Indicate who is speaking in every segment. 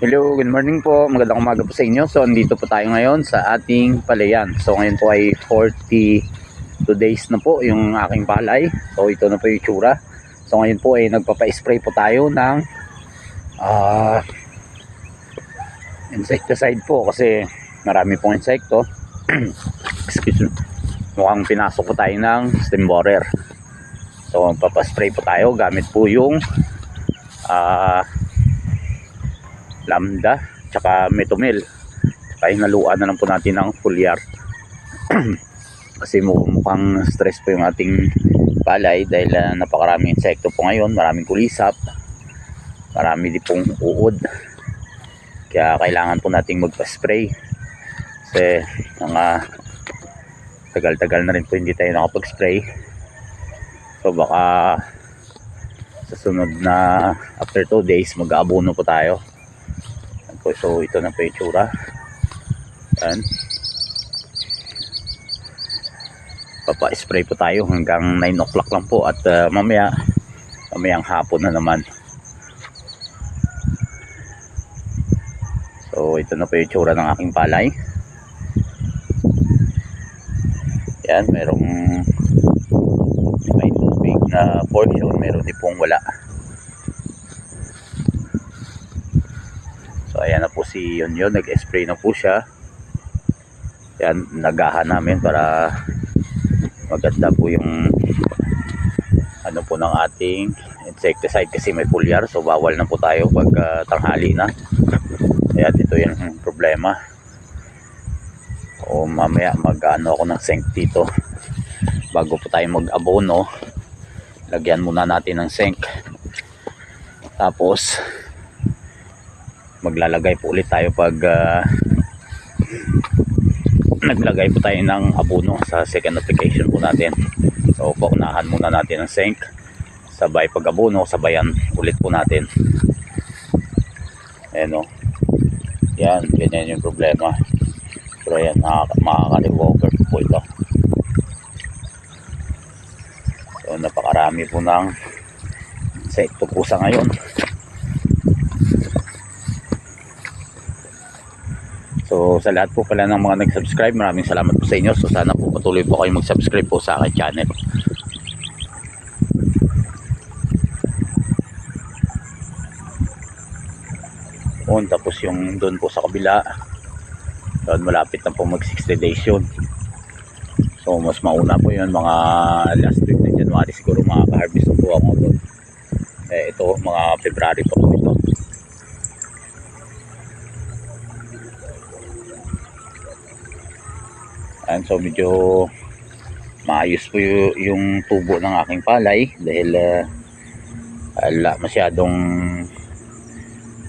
Speaker 1: Hello, good morning po. Magandang umaga po sa inyo. So, andito po tayo ngayon sa ating palayan. So, ngayon po ay 42 days na po yung aking palay. So, ito na po yung tsura. So, ngayon po ay nagpapa-spray po tayo ng ah insecticide po kasi marami pong insekto. Excuse me. Mukhang pinasok po tayo ng stem borer. So, papaspray po tayo gamit po yung ah lambda tsaka metomel. Tsaka hinaluan na lang po natin ng foliar. Kasi mu- mukhang stress po yung ating palay dahil uh, napakaraming insekto po ngayon maraming kulisap marami din pong uod. Kaya kailangan po nating magpa-spray. Kasi mga tagal-tagal na rin po hindi tayo nakapag-spray. So baka sa sunod na after 2 days mag-aabono po tayo Ayan po, so ito na po yung tsura. Yan papa-spray po tayo hanggang 9 o'clock lang po at uh, mamaya mamayang hapon na naman. So ito na po yung tsura ng aking palay. Yan merong may tubig na portion meron din pong wala So ayan na po si Yon Yon, nag-spray na po siya. Yan, nagahan namin para maganda po yung ano po ng ating insecticide kasi may foliar so bawal na po tayo pag ah, tanghali na. Kaya ito yung problema. O mamaya mag-ano ako ng sink dito bago po tayo mag-abono. Lagyan muna natin ng sink. Tapos maglalagay po ulit tayo pag ah, naglagay po tayo ng abono sa second application po natin. So paunahan muna natin ang sink. Sabay pag abono sabayan ulit po natin. Ayan o yan ganyan yung problema. Pero yan makaka-recover po ito. So napakarami po ng insekto po sa ngayon So sa lahat po pala ng mga nag-subscribe, maraming salamat po sa inyo. So sana po patuloy po kayo mag-subscribe po sa aking channel. Yun, tapos yung doon po sa kabila, doon malapit na po mag 60 days yun. So mas mauna po yun, mga last week ng January siguro makaka-harvest po ako doon. Eh, ito, mga February po ito. Ayan, so medyo maayos po yung, tubo ng aking palay dahil uh, wala masyadong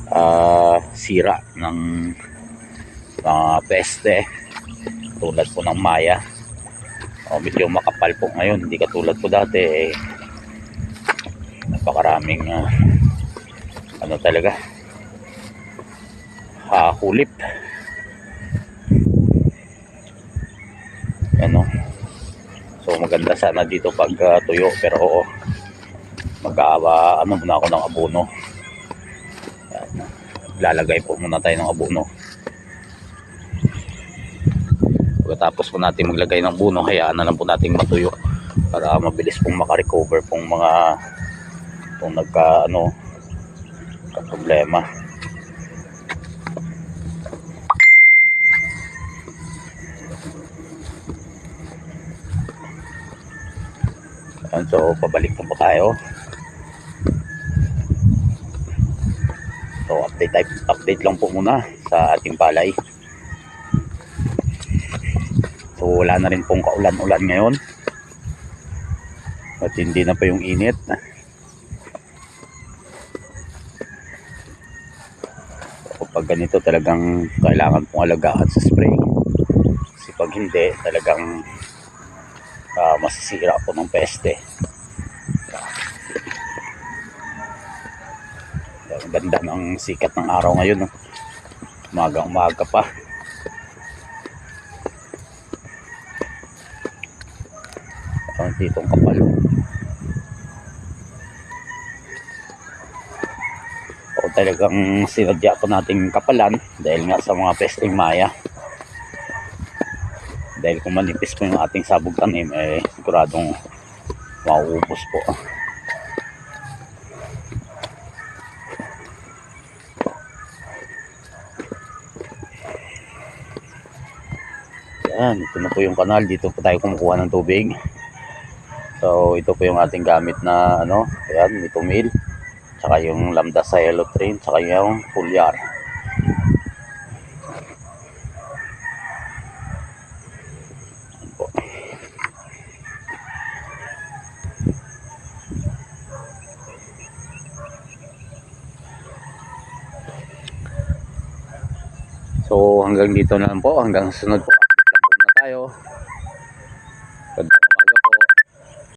Speaker 1: ah, sira ng mga peste tulad po ng maya. O medyo makapal po ngayon. Hindi katulad po dati eh, napakaraming ah, ano talaga hakulip ano so maganda sana dito pag uh, tuyo. Pero oo mag-aawa ano muna ako ng abono. Yan. lalagay po muna tayo ng abono. Pagkatapos po natin maglagay ng abono hayaan na lang po natin matuyo para mabilis pong makarecover pong mga kung nagka ano problema Ayan, so pabalik na po tayo. So update type, update lang po muna sa ating palay. So wala na rin pong kaulan-ulan ngayon. At hindi na pa yung init. So, pag ganito talagang kailangan pong alagaan sa spray. Kasi pag hindi talagang uh, masisira po ng peste. Ang ganda ng sikat ng araw ngayon. No? Umaga umaga pa. Ang titong kapal. O talagang sinadya po nating kapalan dahil nga sa mga pesting maya. Dahil kung manipis po yung ating sabog tanim, eh siguradong mauubos po. Yan, ito na po yung kanal. Dito po tayo kumukuha ng tubig. So, ito po yung ating gamit na ano, ayan, mitomil. Tsaka yung lambda sa yellow train, tsaka yung foliar. So hanggang dito na lang po. Hanggang susunod po. Update lang na tayo.